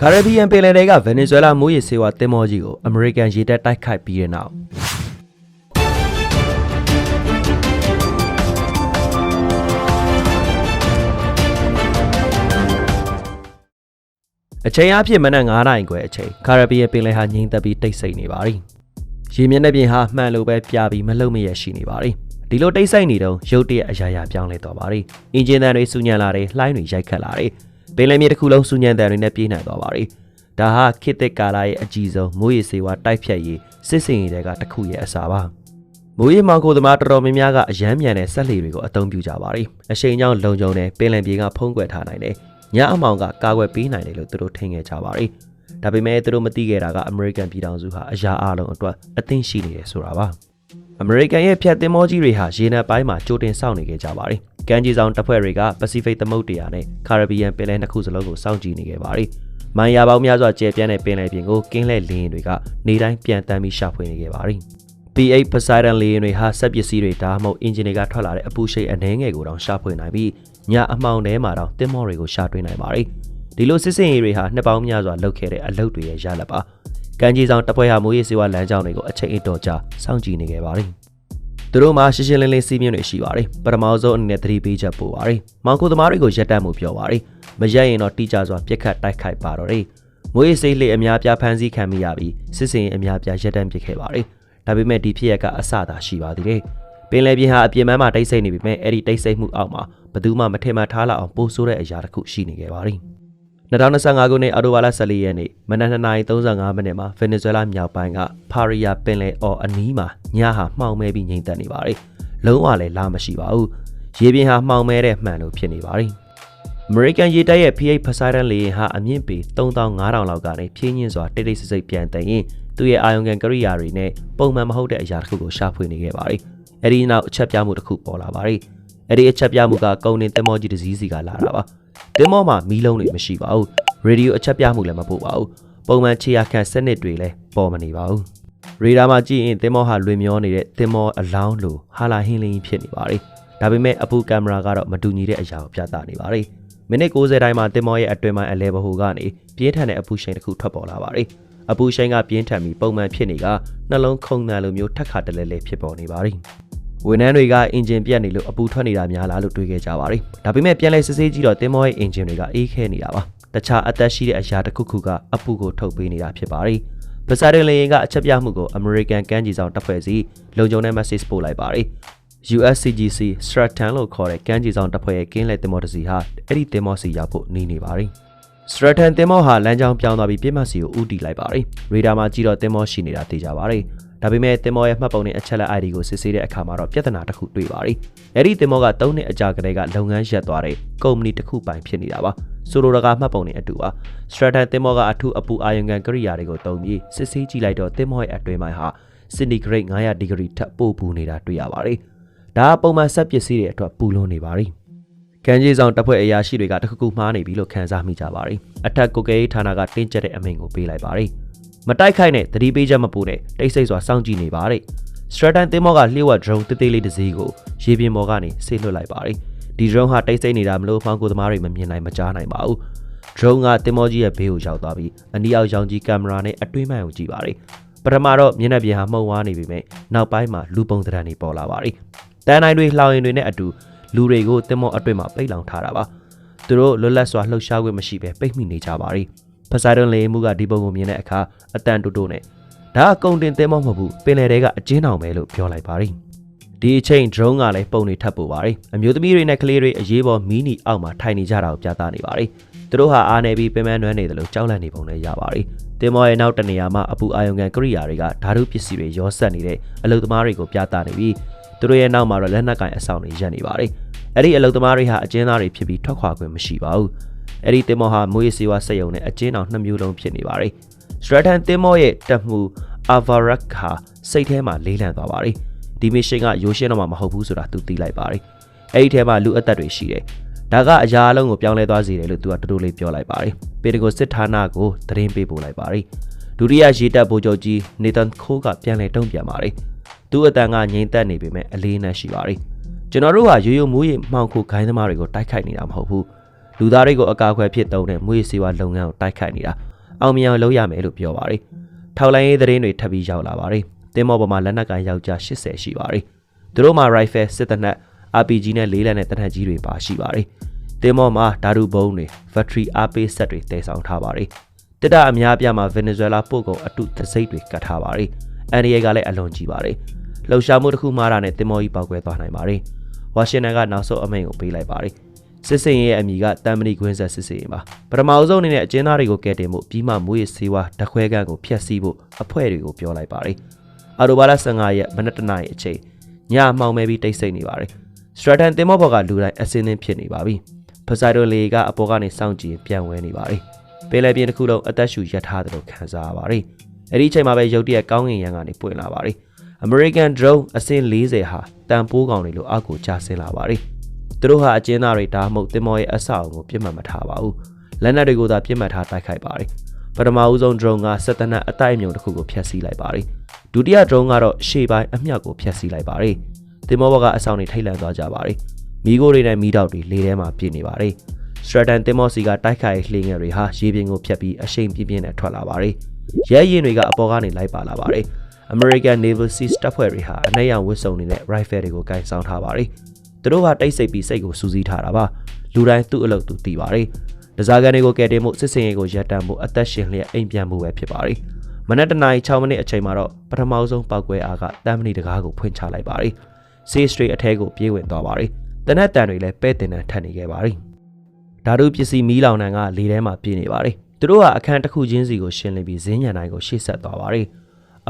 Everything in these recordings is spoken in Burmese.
ကာရဘီယန်ပင်လယ်ထဲကဗင်နီဇွဲလားမိုးရေဆေးဝါးတင်မောကြီးကိုအမေရိကန်ရေတပ်တိုက်ခိုက်ပြီးတဲ့နောက်အချိန်အပြည့်မနက်9နာရီခွဲအချိန်ကာရဘီယန်ပင်လယ်ဟာငြိမ်သက်ပြီးတိတ်ဆိတ်နေပါသည်ရေမျက်နှာပြင်ဟာမှန်လို့ပဲပြပြီးမလုံမရရှိနေပါသည်ဒီလိုတိတ်ဆိတ်နေတော့ရုတ်တရက်အရာရာပြောင်းလဲသွားပါသည်အင်ဂျင်တန်တွေစူညံလာတယ်လှိုင်းတွေရိုက်ခတ်လာတယ် ပင်လယ်မြေတစ်ခုလုံးစူညံတန်တွေနဲ့ပြေးနိုင်သွားပါသည်ဒါဟာခေတ်သစ်ကာလရဲ့အကြီးဆုံးမိုးရေစေဝါတိုက်ဖြတ်ရေးစစ်စင်ရေးတွေကတစ်ခုရဲ့အစားပါမိုးရေမောင်ကိုသမားတော်တော်များများကအယမ်းမြန်တဲ့ဆက်လှေတွေကိုအသုံးပြုကြပါသည်အရှိန်ကြောင့်လုံခြုံတဲ့ပင်လယ်ပြေကဖုံးကွယ်ထားနိုင်တယ်ညအမောင်ကကာကွယ်ပေးနိုင်တယ်လို့သူတို့ထင်ခဲ့ကြပါသည်ဒါပေမဲ့သူတို့မသိခဲ့တာကအမေရိကန်ပြည်ထောင်စုဟာအရာအလုံးအတွက်အသင့်ရှိနေတယ်ဆိုတာပါအမေရိကန်ရဲ့ဖြတ်သင်္ဘောကြီးတွေဟာရေနံပိုင်းမှာကြိုတင်စောင့်နေခဲ့ကြပါသည် ကမ်းခြေဆောင်တပ်ဖွဲ့တွေကပစိဖိတ်သမုဒ္ဒရာနဲ့ကာရဘီယန်ပင်လယ်နှစ်ခုစလုံးကိုစောင့်ကြည့်နေခဲ့ပါသည်မိုင်ယာပေါင်းများစွာကျယ်ပြန့်တဲ့ပင်လယ်ပြင်ကိုကင်းလှည့်လင်းရင်တွေကနေတိုင်းပြန်တမ်းပြီးရှာဖွေနေခဲ့ပါသည် P8 Poseidon လေယာဉ်တွေဟာစက်ပစ္စည်းတွေဒါမှမဟုတ်အင်ဂျင်တွေကထွက်လာတဲ့အပူရှိန်အနှဲငယ်ကိုတောင်ရှာဖွေနိုင်ပြီးညအမှောင်ထဲမှာတောင်တင်မောတွေကိုရှာတွေ့နိုင်ပါတယ်။ဒီလိုစစ်စင်ရေးတွေဟာနှစ်ပေါင်းများစွာလုပ်ခဲ့တဲ့အလုပ်တွေရဲ့ရလဒ်ပါ။ကံကြီးဆောင်တပ်ဖွဲ့ဟာမိုးရေစေဝါလမ်းကြောင်းတွေကိုအချိန်အတော်ကြာစောင့်ကြည့်နေခဲ့ပါတယ်။ သူတို့မှာရှင်းရှင်းလင်းလင်းစီးမြင်တွေရှိပါတယ်။ပထမဆုံးအနေနဲ့သတိပေးချက်ပို့ပါတယ်။မောင်ကိုသမားတွေကိုရက်တမ်းမှုပြောပါတယ်။မရက်ရင်တော့တိကျစွာပြက်ခတ်တိုက်ခိုက်ပါတော့တယ်။မိုးရေစေးလေအများပြားဖမ်းဆီးခံမိရပြီးစစ်စင်ရေးအများပြားရက်တမ်းပစ်ခဲ့ပါတယ်။ဒါပေမဲ့ဒီဖြစ်ရက်ကအဆသာရှိပါသေးတယ်။ပင်လယ်ပြင်ဟာအပြင်ပန်းမှာတိတ်ဆိတ်နေပြီမဲ့အဲ့ဒီတိတ်ဆိတ်မှုအောက်မှာဘယ်သူမှမထင်မှတ်ထားလောက်အောင်ပိုးဆိုးတဲ့အရာတစ်ခုရှိနေခဲ့ပါသည်။ 2025ခုနှစ်အော်တိုဘာလ14ရက်နေ့မနက်2:35မိနစ်မှာဗင်နီဇွဲလားမြောက်ပိုင်းကဖာရီယာပင်လယ်အော်အနီးမှာညဟာမှောင်မဲပြီးငြိမ်သက်နေပါတယ်။လုံးဝလည်းလာမရှိပါဘူး။ရေပြင်ဟာမှောင်မဲတဲ့မှန်လို့ဖြစ်နေပါတယ်။ American ရေတပ်ရဲ့ P8 Poseidon လေယာဉ်ဟာအမြင့်ပေ3500လောက်ကနေဖြင်းညင်းစွာတိတ်တိတ်ဆိတ်ဆိတ်ပြန်တည်ရင်သူ့ရဲ့အာယုံကန်ကရိယာတွေနဲ့ပုံမှန်မဟုတ်တဲ့အရာတစ်ခုကိုရှာဖွေနေခဲ့ပါတယ်။အဲဒီနောက်အချက်ပြမှုတစ်ခုပေါ်လာပါတယ်။အဲဒီအချက်ပြမှုကကုန်းတင်တင်မောကြီးတစ်စီးစီကလာတာပါ။ တင်မောမှာမီးလုံးတွေမရှိပါဘူး။ရေဒီယိုအချက်ပြမှုလည်းမပို့ပါဘူး။ပုံမှန်ခြေရခံစနစ်တွေလည်းပေါ်မနေပါဘူး။ရေဒါမှာကြည့်ရင်တင်မောဟာလွင်မျောနေတဲ့တင်မောအလောင်းလိုဟာလာဟင်းလင်းဖြစ်နေပါတယ်။ဒါပေမဲ့အပူကင်မရာကတော့မတူညီတဲ့အရာကိုပြသနေပါတယ်။မိနစ်60တိုင်းမှာတင်မောရဲ့အတွင်ပိုင်းအလဲဘဟုကနေပြင်းထန်တဲ့အပူရှိန်တစ်ခုထွက်ပေါ်လာပါတယ်။အပူရှိန်ကပြင်းထန်ပြီးပုံမှန်ဖြစ်နေကနှလုံးခုန်တန်လိုမျိုးထက်ခါတလဲလဲဖြစ်ပေါ်နေပါတယ်။ ဝန်ထမ်းတွေကအင်ဂျင်ပြတ်နေလို့အပူထွက်နေတာများလားလို့တွေးခဲ့ကြပါတယ်။ဒါပေမဲ့ပြန်လဲစစ်ဆေးကြည့်တော့တင်မောရဲ့အင်ဂျင်တွေကအေးခဲနေတာပါ။တခြားအသက်ရှိတဲ့အရာတစ်ခုခုကအပူကိုထုတ်ပေးနေတာဖြစ်ပါတယ်။ပစာဒင်လေယာဉ်ကအချက်ပြမှုကို American ကမ်းခြေဆောင်တပ်ဖွဲ့စီလုံခြုံတဲ့ message ပို့လိုက်ပါတယ်။ USCGC Stratton လို့ခေါ်တဲ့ကမ်းခြေဆောင်တပ်ဖွဲ့ရဲ့ကင်းလက်တင်မောတစီဟာအဲ့ဒီတင်မောစီရောက်ဖို့နေနေပါတယ်။ Stratton တင်မောဟာလမ်းကြောင်းပြောင်းသွားပြီးပြစ်မှတ်စီကိုဥတီလိုက်ပါတယ်။ရေဒါမှာကြည့်တော့တင်မောရှိနေတာသိကြပါတယ်။ ဒါပေမဲ့တင်မောရဲ့မှတ်ပုံနဲ့အချက်လက် ID ကိုစစ်ဆေးတဲ့အခါမှာတော့ပြဿနာတစ်ခုတွေ့ပါတယ်။အဲ့ဒီတင်မောက၃နှစ်အကြာကတည်းကလုပ်ငန်းရပ်သွားတဲ့ကုမ္ပဏီတစ်ခုပိုင်ဖြစ်နေတာပါ။ဆိုလိုတာကမှတ်ပုံနဲ့အတူပါ။ Stratton တင်မောကအထူးအပူအာယုံခံကိရိယာတွေကိုတုံးပြီးစစ်ဆေးကြည့်လိုက်တော့တင်မောရဲ့အတွင်းပိုင်းဟာ Sydney Grade 900 degree ထပ်ပို့ပူနေတာတွေ့ရပါတယ်။ဒါကပုံမှန်ဆက်ပစ္စည်းတွေအတွက်ပူလွန်နေပါတယ်။ကံကြီးဆောင်တပ်ဖွဲ့အရာရှိတွေကတခုခုမှားနေပြီလို့ခန်းစားမိကြပါတယ်။အထက်ကိုကဲရေးဌာနကတင်းကျပ်တဲ့အမိန့်ကိုပေးလိုက်ပါတယ်။ မတိုက်ခိုက်နဲ့သတိပေးချက်မပို့နဲ့တိတ်ဆိတ်စွာစောင့်ကြည့်နေပါတဲ့။ Stratton သင်းမောကလျှို့ဝှက် drone တိတ်တိတ်လေးတစ်စီးကိုရေပြင်ပေါ်ကနေဆေးလွှတ်လိုက်ပါတယ်။ဒီ drone ဟာတိတ်ဆိတ်နေတာမလို့ဖောင်းကိုသမားတွေမမြင်နိုင်မကြားနိုင်ပါဘူး။ drone ကသင်းမောကြီးရဲ့ဘေးကိုရောက်သွားပြီးအနီးအောက်ရောင်ကြီးကင်မရာနဲ့အတွင်းပိုင်းကိုကြည့်ပါတယ်။ပထမတော့မျက်နှာပြင်ဟာမှုံဝါးနေပြီမဲ့နောက်ပိုင်းမှာလူပုံသဏ္ဍာန်တွေပေါ်လာပါတယ်။တန်းတိုင်းတွေလှောင်ရင်တွေနဲ့အတူလူတွေကိုတင်မောအတွင်းမှာပိတ်လောင်ထားတာပါသူတို့လွတ်လပ်စွာလှုပ်ရှားခွင့်မရှိဘဲပိတ်မိနေကြပါရီ ဖဆိုင်တွန်လေမှုကဒီပုံကိုမြင်တဲ့အခါအတန်တူတူနဲ့ဒါကကုံတင်တင်မောမဟုတ်ဘူးပင်လယ်ထဲကအကျဉ်းအောင်ပဲလို့ပြောလိုက်ပါရီဒီအချိန် drone ကလည်းပုံတွေထပ်ပို့ပါရီအမျိုးသမီးတွေနဲ့ကလေးတွေအရေးပေါ်မီးနီအောက်မှာထိုင်နေကြတာကိုပြသနေပါရီသူတို့ဟာအားနေပြီးပင်ပန်းနွမ်းနေတယ်လို့ကြောက်လန့်နေပုံလည်းရပါရီတင်မောရဲ့နောက်တနေရာမှာအပူအာယုံကန်ကရိယာတွေကဓာတုပစ္စည်းတွေရောဆက်နေတဲ့အလုသမားတွေကိုပြသနေပြီးသူတို့ရဲ့နောက်မှာတော့လက်နက်ကင်အဆောင်တွေရပ်နေပါတယ်။အဲ့ဒီအလုသမားတွေဟာအကျဉ်းသားတွေဖြစ်ပြီးထွက်ခွာခွင့်မရှိပါဘူး။ အဲ့ဒီတင်မောဟာမွေးစေဝါစက်ယုံနဲ့အကျဉ်းအောင်နှစ်မျိုးလုံးဖြစ်နေပါတယ်။ Stratton တင်မောရဲ့တက်မှု Avarak ဟာစိတ်ထဲမှာလေးလံသွားပါတယ်။ဒီမစ်ရှင်ကရိုးရှင်းတော့မှမဟုတ်ဘူးဆိုတာသူသိလိုက်ပါတယ်။အဲ့ဒီထဲမှာလူအသက်တွေရှိတယ်။ဒါကအရာအလုံးကိုပြောင်းလဲသွားစေတယ်လို့သူကတူတူလေးပြောလိုက်ပါတယ်။ပေတကိုစစ်ဌာနကိုသတင်းပေးပို့လိုက်ပါတယ်။ဒုတိယရေတပ်ဗိုလ်ချုပ်ကြီးနေတန်ခိုးကပြန်လဲတုံ့ပြန်ပါတယ်။သူ့အတန်ကငြိမ်သက်နေပေမဲ့အလေးနက်ရှိပါတယ်။ကျွန်တော်တို့ဟာရိုးရိုးမိုးရေမှောင်ခိုခိုင်းသမားတွေကိုတိုက်ခိုက်နေတာမဟုတ်ဘူး။ လူသားတွေကိုအကာအကွယ်ဖြစ်တုံးတဲ့မွေးစီဝါလုပ်ငန်းကိုတိုက်ခိုက်နေတာအောင်မြင်အောင်လုပ်ရမယ်လို့ပြောပါတယ်ထောက်လိုင်းရေးသတင်းတွေထပ်ပြီးရောက်လာပါတယ်တင်းမောပေါ်မှာလက်နက်ကန်ယောက်ျား80ရှိပါတယ်သူတို့မှာ rifle စစ်တပ်နဲ့ RPG နဲ့လေးလက်နဲ့တနက်ကြီးတွေပါရှိပါတယ်တင်းမောမှာဓာတုဘုံတွေ factory အားပေးဆက်တွေတည်ဆောင်ထားပါတယ်တစ်တအများပြားမှာဗင်နီဇွဲလားပို့ကုန်အတုသစိတ်တွေကတ်ထားပါတယ်အန်ဒီအေကလည်းအလွန်ကြီးပါတယ်လှုပ်ရှားမှုတစ်ခုမှားတာနဲ့တင်မောကြီးပေါက်ကွဲသွားနိုင်ပါတယ်ဝါရှင်တန်ကနောက်ဆုံးအမိန့်ကိုပေးလိုက်ပါတယ် စစ်စင်ရဲ့အမိကတမ်မနီကွင်းဆက်စစ်စင်ပါပထမအဆုံးအနေနဲ့အကျဉ်းသားတွေကိုကဲတင်မှုပြီးမှမွေးစေဝါတခွဲကန်းကိုဖျက်ဆီးဖို့အဖွဲ့တွေကိုပြောလိုက်ပါတယ်အာတိုဘာလ15ရက်မနက်တနာရီအချိန်ညအမှောင်မဲပြီးတိတ်ဆိတ်နေပါတယ်စထရတန်တင်မောဘော်ကလူတိုင်းအစင်းသင်းဖြစ်နေပါပြီဖဆိုင်ဒိုလေကအပေါ်ကနေစောင့်ကြည့်ပြန်ဝဲနေပါတယ်ပင်လယ်ပြင်တစ်ခုလုံးအသက်ရှူရထားတယ်လို့ခံစားရပါတယ်အဲ့ဒီအချိန်မှာပဲရုတ်တရက်ကောင်းကင်ရံကနေပွင့်လာပါတယ် American drone အစင်း40ဟာတန်ပိုးကောင်တွေလိုအောက်ကိုကျဆင်းလာပါတယ် သူတို့ဟာအကျဉ်းသားတွေဒါမှမဟုတ်တင်မောရဲ့အဆောက်အုံကိုပြစ်မှတ်မထားပါဘူးလက်နက်တွေကိုသာပြစ်မှတ်ထားတိုက်ခိုက်ပါတယ်ပထမဦးဆုံး drone ကစက်တနက်အတိုက်အမြုံတစ်ခုကိုဖျက်ဆီးလိုက်ပါတယ်ဒုတိယ drone ကတော့ရှေ့ပိုင်းအမြောက်ကိုဖျက်ဆီးလိုက်ပါတယ်တင်မောဘကအဆောင်တွေထိတ်လန့်သွားကြပါတယ်မီးခိုးတွေနဲ့မီးတောက်တွေလေထဲမှာပြည့်နေပါတယ်စထရတန်တင်မောစီကတိုက်ခိုက်လှေငယ်တွေဟာရေပြင်ကိုဖျက်ပြီးအရှိန်ပြင်းပြင်းနဲ့ထွက်လာပါတယ်ရဲရင်တွေကအပေါ်ကနေလိုက်ပါလာပါတယ် American Naval Sea တပ်ဖွဲ့တွေဟာအနှဲ့ရောင်ဝစ်စုံနေတဲ့ rifle တွေကိုကင်ဆောင်ထားပါတယ် သူတို့ကတိတ်ဆိတ်ပြီးစိတ်ကိုစူးစီးထားတာပါလူတိုင်းသူ့အလုပ်သူသိပါတယ်ဒဇာကန်တွေကိုကယ်တင်မှုစစ်စင်ရေးကိုရပ်တန့်မှုအသက်ရှင်လျက်အိမ်ပြန်မှုပဲဖြစ်ပါတယ်မနက်တနာရီ6မိနစ်အချိန်မှာတော့ပထမဆုံးပောက်ကွဲအားကတမ်းမဏိတကားကိုဖွင့်ချလိုက်ပါတယ် Sea Street အထဲကိုပြေးဝင်သွားပါတယ်တနက်တန်တွေလည်းပဲ့တင်တန်ထပ်နေခဲ့ပါတယ်ဓာတုပစ္စည်းမီးလောင်နှံကလေထဲမှာပြည့်နေပါတယ်သူတို့ကအခန်းတစ်ခုချင်းစီကိုရှင်းလင်းပြီးဈဉ္ဉံတိုင်းကိုရှေ့ဆက်သွားပါတယ်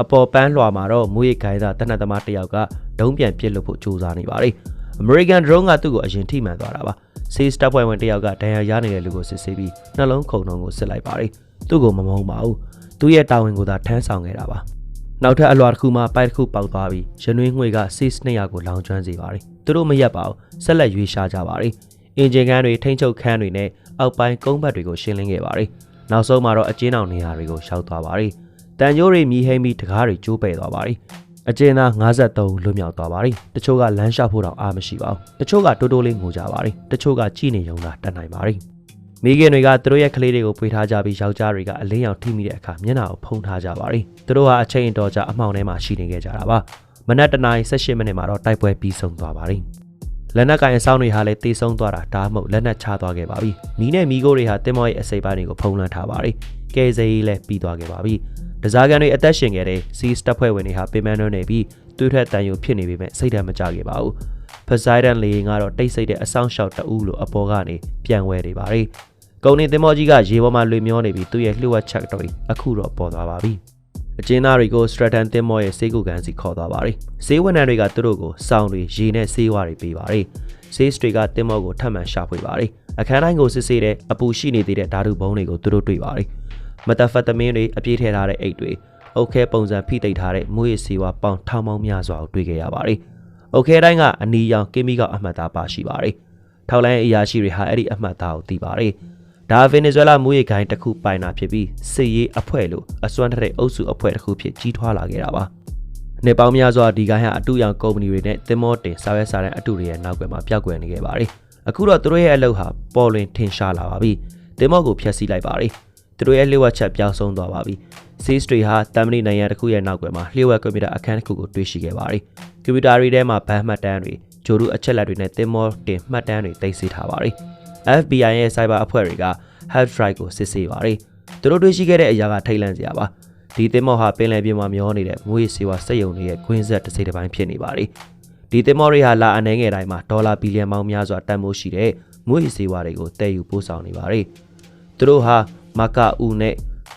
အပေါ်ပန်းလွှာမှာတော့မွေးခိုင်းသားတနက်သမားတစ်ယောက်ကဒုံးပြန်ပစ်လို့ဖို့ကြိုးစားနေပါတယ်။ American drone ကသူ့ကိုအရင်ထိမှန်သွားတာပါ။ Sales တပ်ဖွဲ့ဝင်တစ်ယောက်ကဒဏ်ရာရနေတဲ့လူကိုစစ်ဆေးပြီးနှလုံးခုန်နှုံကိုစစ်လိုက်ပါတယ်။သူ့ကိုမမုန်းပါဘူး။သူ့ရဲ့တာဝန်ကိုသာထမ်းဆောင်ခဲ့တာပါ။နောက်ထပ်အလွှာတစ်ခုမှပိုက်တစ်ခုပေါက်သွားပြီးရနွေးငွေက Sales 200ကိုလောင်ကျွမ်းစေပါတယ်။သူတို့မရက်ပါဘူး။ဆက်လက်ရွေးရှားကြပါတယ်။အင်ဂျင်ခန်းတွေထိန်းချုပ်ခန်းတွေနဲ့အောက်ပိုင်းကုန်းဘက်တွေကိုရှင်းလင်းခဲ့ပါတယ်။နောက်ဆုံးမှာတော့အကျဉ်းအောင်နေရာတွေကိုရှောက်သွားပါတယ်။တန်ကြိုးတွေမြည်ဟိမ့်ပြီးတကားတွေကျိုးပဲ့သွားပါတယ်။ အကျဉ်းသား53လွတ်မြောက်သွားပါတယ်။တချို့ကလမ်းလျှောက်ဖို့တောင်အားမရှိပါဘူး။တချို့ကတိုးတိုးလေးငိုကြပါတယ်။တချို့ကကြည်နေရုံသာတတ်နိုင်ပါတယ်။မိခင်တွေကသူတို့ရဲ့ကလေးတွေကိုပွေထားကြပြီးယောက်ျားတွေကအလင်းရောင်ထိမိတဲ့အခါမျက်နှာကိုဖုံးထားကြပါတယ်။သူတို့ဟာအချိန်တော်ကြာအမှောင်ထဲမှာရှိနေခဲ့ကြတာပါ။မနက်တနာရီ18မိနစ်မှာတော့တိုက်ပွဲပြီးဆုံးသွားပါတယ်။လက်နက်ကင်အဆောင်တွေဟာလည်းတေဆုံးသွားတာဒါမှမဟုတ်လက်နက်ချသွားခဲ့ပါပြီ။မီးနဲ့မီးခိုးတွေဟာတင်မောရဲ့အစိပ်ပိုင်းတွေကိုဖုံးလွှမ်းထားပါတယ်။ကဲစေးလည်းပြီးသွားခဲ့ပါပြီ။ ဒဇာကန်တွေအသက်ရှင်ခဲ့တဲ့စီးစတပ်ဖွဲ့ဝင်တွေဟာပင်မနှွနေပြီးတွေးထွက်တန်ယူဖြစ်နေပေမဲ့စိတ်ဓာတ်မကြခဲ့ပါဘူး။ဖဆိုင်ဒန်လေရင်ကတော့တိတ်ဆိတ်တဲ့အဆောင်ရှောက်တအူးလိုအပေါ်ကနေပြန်ဝဲနေပါတယ်။ကုံနေတင်မောကြီးကရေပေါ်မှာလွေမျောနေပြီးသူ့ရဲ့လှုပ်ဝက်ချက်တော့အခုတော့ပေါ်သွားပါပြီ။အကျဉ်းသားတွေကို Stratton တင်မောရဲ့စေးကူကန်စီခေါ်သွားပါတယ်။စေးဝန်ထမ်းတွေကသူတို့ကိုစောင်းတွေရေနဲ့စေးဝါတွေပေးပါတယ်။စေးစတွေကတင်မောကိုထပ်မံရှာဖွေပါတယ်။အခန်းတိုင်းကိုစစ်ဆေးတဲ့အပူရှိနေသေးတဲ့ဓာတုဘုံတွေကိုသူတို့တွေ့ပါတယ်။ မက်တာဖက်တမင်းတွေအပြည့်ထည့်ထားတဲ့အိတ်တွေအုတ်ခဲပုံစံဖိတိတ်ထားတဲ့မွေးစီဝါပေါင်ထောင်ပေါင်းများစွာကိုတွေ့ခဲ့ရပါတယ်။အုတ်ခဲတိုင်းကအနီရောင်ကင်းမီကအမှတ်သားပါရှိပါတယ်။ထောက်လိုင်းအရာရှိတွေဟာအဲ့ဒီအမှတ်သားကိုသိပါတယ်။ဒါဗင်နီဇွဲလားမွေးဂိုင်းတစ်ခုပိုင်တာဖြစ်ပြီးစစ်ရေးအဖွဲ့လို့အစွမ်းထတဲ့အုပ်စုအဖွဲ့တစ်ခုဖြစ်ကြီးထွားလာခဲ့တာပါ။နေပေါင်းများစွာဒီကိုင်းဟာအတူရောင်ကုမ္ပဏီတွေနဲ့တင်မောတင်စာရွက်စာတမ်းအတူတွေရဲ့နောက်ွယ်မှာပျောက်ကွယ်နေခဲ့ပါတယ်။အခုတော့သူတို့ရဲ့အလုပ်ဟာပေါ်လွင်ထင်ရှားလာပါပြီ။တင်မောကိုဖျက်ဆီးလိုက်ပါတယ်။သူ တို့ရဲ့လျှို့ဝှက်ချက်ပြောင်းဆုံးသွားပါပြီ။ C Street ဟာတမ်မဏိနိုင်ငံတစ်ခုရဲ့နောက်ွယ်မှာလျှို့ဝှက်ကွန်ပျူတာအခန်းတစ်ခုကိုတွေ့ရှိခဲ့ပါတယ်။ကွန်ပျူတာတွေထဲမှာဘဏ်မှတ်တမ်းတွေဂျိုရုအချက်လက်တွေနဲ့သင်မောတင်မှတ်တမ်းတွေသိမ်းဆည်းထားပါတယ်။ FBI ရဲ့ cyber အဖွဲ့တွေက hard drive ကိုစစ်ဆေးပါတယ်။သူတို့တွေ့ရှိခဲ့တဲ့အရာကထိတ်လန့်စရာပါ။ဒီသင်မောဟာပင်လယ်ပြင်မှာမျောနေတဲ့မွေးစေဝါစက်ယုံတွေရဲ့ကွင်းဆက်တစ်စိတ်တစ်ပိုင်းဖြစ်နေပါတယ်။ဒီသင်မောတွေဟာလာအနေငယ်တိုင်းမှာဒေါ်လာဘီလီယံပေါင်းများစွာတန်ဖိုးရှိတဲ့မွေးစေဝါတွေကိုတည်ယူပို့ဆောင်နေပါတယ်။သူတို့ဟာ မာကာအူနဲ့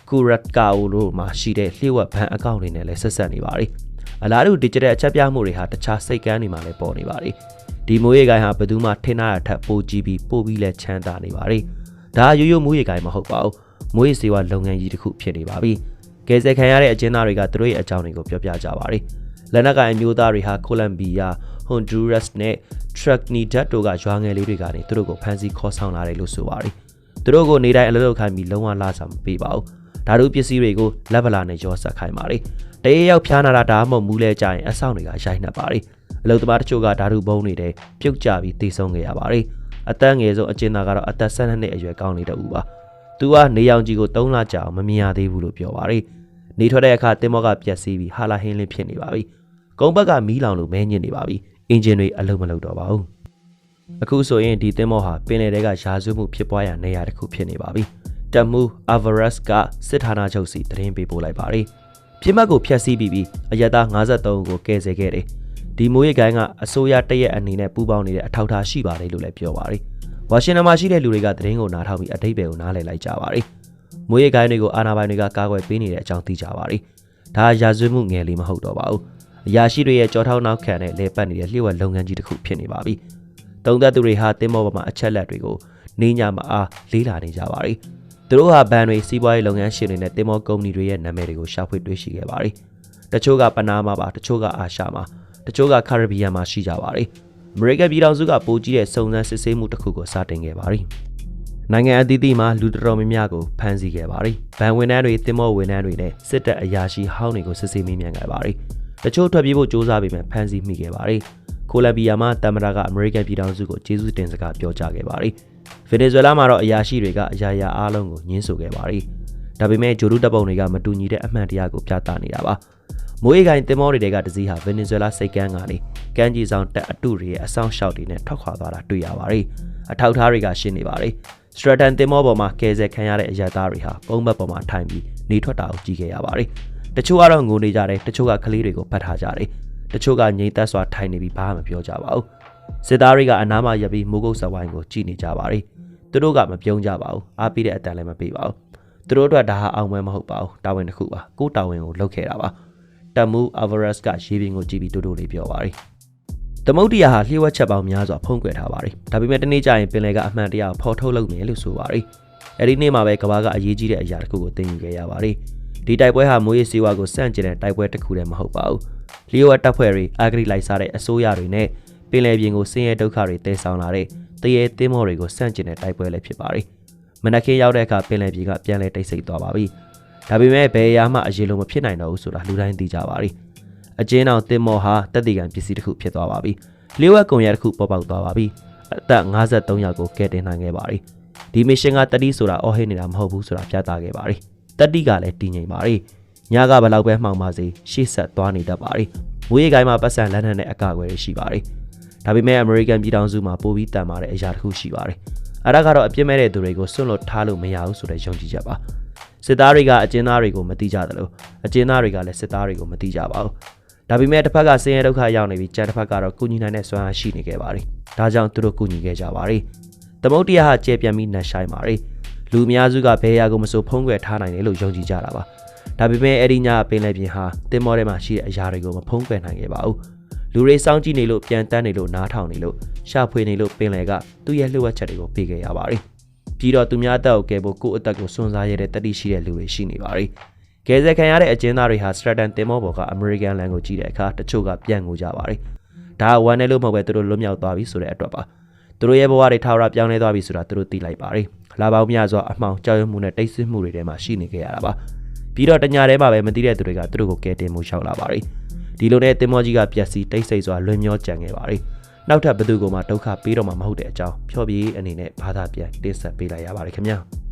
ကူရတ်ကာအိုတို့မှာရှိတဲ့လျှို့ဝှက်ဘဏ်အကောင့်တွေနဲ့လည်းဆက်ဆက်နေပါတယ်။အလားတူ digital အချက်ပြမှုတွေဟာတခြားစိတ်ကမ်းတွေမှာလည်းပေါ်နေပါတယ်။ဒီမိုးရေကိုင်းဟာဘယ်သူမှထင်ထားတာထက်ပိုကြီးပြီးပိုပြီးလဲချမ်းသာနေပါတယ်။ဒါရိုးရိုးမိုးရေကိုင်းမဟုတ်ပါဘူး။မိုးရေစေဝါလုပ်ငန်းကြီးတစ်ခုဖြစ်နေပါပြီ။ကယ်ဆယ်ခံရတဲ့အကျဉ်းသားတွေကသူတို့ရဲ့အကြောင်းတွေကိုပြောပြကြပါတယ်။လက်နက်ကိုင်အမျိုးသားတွေဟာကိုလံဘီယာဟွန်ဒူရက်စ်နဲ့ထရက်နီဒတ်တို့ကရွာငယ်လေးတွေကနေသူတို့ကိုဖမ်းဆီးခေါ်ဆောင်လာတယ်လို့ဆိုပါတယ်။ သူတို့ကိုနေတိုင်းအလုပ်လုပ်ခိုင်းပြီးလုံးဝလာစားမပေးပါဘူး။ဓာတုပစ္စည်းတွေကိုလက်ဗလာနဲ့ရောဆက်ခိုင်းပါတယ်။တရေရောက်ဖျားနာတာဒါမှမဟုတ်မူးလဲကြရင်အဆောင်တွေကရိုက်နှက်ပါတယ်။အလုသမားတချို့ကဓာတုဘုံတွေတဲ့ပြုတ်ကျပြီးသေဆုံးခဲ့ရပါတယ်။အသက်ငယ်ဆုံးအကျဉ်းသားကတော့အသက်12နှစ်အရွယ်ကောင်းနေတဲ့ဦးပါသူကနေရောင်ကြီးကို3လကြာအောင်မမြင်ရသေးဘူးလို့ပြောပါတယ်နေထွက်တဲ့အခါတင်မောကပြက်စီးပြီးဟာလာဟင်းလင်းဖြစ်နေပါပြီကုန်းဘက်ကမီးလောင်လို့မဲညစ်နေပါပြီအင်ဂျင်တွေအလုံးမလုံးတော့ပါဘူး အခုဆိုရင်ဒီတင်မောဟာပင်လယ်ထဲကရာဇဝမှုဖြစ်ပွားရာနေရာတစ်ခုဖြစ်နေပါပြီတက်မှုအာဗရက်စ်ကစစ်ဌာနချုပ်စီသတင်းပေးပို့လိုက်ပါတယ်ပြစ်မှတ်ကိုဖျက်ဆီးပြီးပြီးအရက်သား53ကိုကယ်ဆယ်ခဲ့တယ်ဒီမိုးရိတ်ကိုင်းကအစိုးရတရက်အနေနဲ့ပူးပေါင်းနေတဲ့အထောက်အထားရှိပါတယ်လို့လည်းပြောပါတယ်။ဝါရှင်တန်မှာရှိတဲ့လူတွေကသတင်းကိုနားထောင်ပြီးအတိတ်ပဲကိုနားလည်လိုက်ကြပါတယ်။မိုးရိတ်ကိုင်းတွေကိုအာဏာပိုင်တွေကကာကွယ်ပေးနေတဲ့အကြောင်းသိကြပါတယ်။ဒါရာဇဝတ်မှုငယ်လေးမဟုတ်တော့ပါဘူး။အရာရှိတွေရဲ့ကြောထောက်နောက်ခံနဲ့လဲပတ်နေတဲ့လျှို့ဝှက်လုပ်ငန်းကြီးတစ်ခုဖြစ်နေပါပြီ။ တုံသက်သူတွေဟာတင်းမောပေါ်မှာအချက်လက်တွေကိုနေညာမအားလေးလာနေကြပါတယ်။သူတို့ဟာဘန်တွေစီးပွားရေးလုပ်ငန်းရှင်တွေနဲ့တင်းမောကုမ္ပဏီတွေရဲ့နာမည်တွေကိုရှာဖွေတွေ့ရှိခဲ့ပါတယ်။တချို့ကပနားမှာပါတချို့ကအာရှမှာတချို့ကကာရဘီယန်မှာရှိကြပါတယ်။အမေရိကန်ပြည်ထောင်စုကပိုကြီးတဲ့စုံစမ်းစစ်ဆေးမှုတစ်ခုကိုစတင်ခဲ့ပါတယ်။နိုင်ငံအသီးသီးမှာလူတော်တော်များများကိုဖမ်းဆီးခဲ့ပါတယ်။ဗန်ဝန်ထမ်းတွေတင်မောဝန်ထမ်းတွေနဲ့စစ်တပ်အရာရှိဟောင်းတွေကိုစစ်ဆေးမေးမြန်းခဲ့ပါတယ်။တချို့ထွက်ပြေးဖို့ကြိုးစားပေမဲ့ဖမ်းဆီးမိခဲ့ပါတယ်။ ကိုလံဘီယာမှာတမန်တော်ကအမေရိကန်ပြည်ထောင်စုကိုကျေးဇူးတင်စကားပြောကြားခဲ့ပါတယ်။ဗင်နီဇွဲလားမှာတော့အရာရှိတွေကအရာရာအားလုံးကိုညှင်းဆိုခဲ့ပါတယ်။ဒါပေမဲ့ဂျိုလူတပ်ပုံတွေကမတူညီတဲ့အမှန်တရားကိုပြသနေတာပါ။မိုးရေကိုင်းတင်မောတွေကတစည်းဟာဗင်နီဇွဲလားစိတ်ကမ်းကနေကမ်းကြီးဆောင်တက်အတုတွေရဲ့အဆောင်ရှောက်တွေနဲ့ထွက်ခွာသွားတာတွေ့ရပါတယ်။အထောက်ထားတွေကရှင်းနေပါတယ်။စထရတန်တင်မောပေါ်မှာကယ်ဆယ်ခံရတဲ့အရက်သားတွေဟာပုံဘက်ပေါ်မှာထိုင်ပြီးနေထွက်တာကိုကြည့်ခဲ့ရပါတယ်။တချို့ကတော့ငိုနေကြတယ်တချို့ကကလေးတွေကိုဖတ်ထားကြတယ်။ တချို့ကငြိမ်သက်စွာထိုင်နေပြီးဘာမှမပြောကြပါဘူး။စစ်သားတွေကအနားမှာရပ်ပြီးမိုးကုတ်စဝိုင်းကိုကြည့်နေကြပါတယ်။သူတို့ကမပြုံးကြပါဘူး။အားပေးတဲ့အတန်လည်းမပေးပါဘူး။သူတို့အတွက်ဒါဟာအောင်ပွဲမဟုတ်ပါဘူး။တာဝန်တစ်ခုပါ။ကိုတာဝန်ကိုလုပ်ခဲ့တာပါ။တက်မှုအာဗရက်စ်ကရေပြင်ကိုကြည့်ပြီးတိုးတိုးလေးပြောပါတယ်။သမုတ်တရားဟာလျှို့ဝှက်ချက်ပေါင်းများစွာဖုံးကွယ်ထားပါတယ်။ဒါပေမဲ့တနေ့ကျရင်ပင်လယ်ကအမှန်တရားကိုဖော်ထုတ်လုပ်မယ်လို့ဆိုပါတယ်။အဲဒီနေ့မှာပဲကဘာကအရေးကြီးတဲ့အရာတစ်ခုကိုသင်ယူခဲ့ရပါတယ်။ဒီတိုက်ပွဲဟာမိုးရေစီဝါကိုစန့်ကျင်တဲ့တိုက်ပွဲတစ်ခုတည်းမဟုတ်ပါဘူး။ လျှို့ဝှက်တပ်ဖွဲ့တွေအာဂရိလိုက်စားတဲ့အစိုးရတွေနဲ့ပင်လယ်ပြင်ကိုဆင်းရဲဒုက္ခတွေတည်ဆောင်လာတဲ့တရေသင်းမော်တွေကိုစန့်ကျင်တဲ့တိုက်ပွဲလည်းဖြစ်ပါတယ်။မနက်ခင်းရောက်တဲ့အခါပင်လယ်ပြင်ကပြန်လည်တိတ်ဆိတ်သွားပါပြီ။ဒါပေမဲ့ဘယ်အရာမှအရေးလုံးမဖြစ်နိုင်တော့ဘူးဆိုတာလူတိုင်းသိကြပါပြီအကျဉ်းအောင်တင်မော်ဟာတက်တည်ကံပစ္စည်းတစ်ခုဖြစ်သွားပါပြီလျှို့ဝှက်ကွန်ရက်တစ်ခုပေါ်ပေါက်သွားပါပြီအသက်53ယောက်ကိုကယ်တင်နိုင်ခဲ့ပါပြီဒီမစ်ရှင်ကတတိဆိုတာအော်ဟစ်နေတာမဟုတ်ဘူးဆိုတာပြသခဲ့ပါပြီတတိကလည်းတည်ငြိမ်ပါပြီ ညကဘယ်လောက်ပဲမှောင်ပါစေရှေ့ဆက်သွားနေတတ်ပါပြီမွေးကိုင်းမှာပတ်စံလက်နက်နဲ့အကာအကွယ်ရှိပါပြီဒါပေမဲ့အမေရိကန်ပြည်ထောင်စုမှာပိုပြီးတန်မာတဲ့အရာတစ်ခုရှိပါတယ်အဲ့ဒါကတော့အပြစ်မဲ့တဲ့သူတွေကိုစွန့်လွတ်ထားလို့မရဘူးဆိုတဲ့ယုံကြည်ချက်ပါစစ်သားတွေကအကျဉ်းသားတွေကိုမတိကြသလိုအကျဉ်းသားတွေကလည်းစစ်သားတွေကိုမတိကြပါဘူးဒါပေမဲ့တစ်ဖက်ကဆင်းရဲဒုက္ခရောက်နေပြီးကြံတစ်ဖက်ကတော့ကုညီနိုင်တဲ့စွမ်းအားရှိနေခဲ့ပါတယ်ဒါကြောင့်သူတို့ကုညီခဲ့ကြပါတယ်သမုတ်တရားဟာကျေပြန့်ပြီးနှက်ဆိုင်ပါတယ်လူအများစုကဘယ်ရာကိုမဆိုဖုံးကွယ်ထားနိုင်တယ်လို့ယုံကြည်ကြတာပါ ဒါပေမဲ့အဲ့ဒီညပင်လယ်ပြင်ဟာတင်မောထဲမှာရှိတဲ့အရာတွေကိုမဖုံးကွယ်နိုင်ခဲ့ပါဘူးလူတွေစောင့်ကြည့်နေလို့ပြန်တန်းနေလို့နားထောင်နေလို့ရှာဖွေနေလို့ပင်လယ်ကသူ့ရဲ့လှုပ်ဝက်ချက်တွေကိုပေးခဲ့ရပါတယ်ပြီးတော့သူများအသက်ကိုကယ်ဖို့ကိုယ့်အသက်ကိုစွန့်စားရတဲ့တတိရှိတဲ့လူတွေရှိနေပါတယ်ကယ်ဆယ်ခံရတဲ့အကျဉ်းသားတွေဟာ Stratton တင်မောပေါ်က American လမ်းကိုကြည့်တဲ့အခါတချို့ကပြန်ငိုကြပါတယ်ဒါကဝမ်းနဲ့လို့မဟုတ်ပဲသူတို့လွတ်မြောက်သွားပြီဆိုတဲ့အတွက်ပါသူတို့ရဲ့ဘဝတွေထာဝရပြောင်းလဲသွားပြီဆိုတာသူတို့သိလိုက်ပါတယ်လာပေါင်းများစွာအမှောင်ကြောက်ရွံ့မှုနဲ့တိတ်ဆိတ်မှုတွေထဲမှာရှိနေကြရတာပါ ပြီးတော့တညာထဲမှာပဲမသိတဲ့သူတွေကသူတို့ကိုကယ်တင်မှုရှောက်လာပါ ರಿ ဒီလိုနဲ့တင်မောကြီးကပျက်စီးတိတ်ဆိတ်စွာလွင်မျောကြံခဲ့ပါ ರಿ နောက်ထပ်ဘသူကမှဒုက္ခပေးတော့မှာမဟုတ်တဲ့အကြောင်းဖြောပြအနေနဲ့ဘာသာပြန်တင်ဆက်ပေးလိုက်ရပါတယ်ခင်ဗျာ။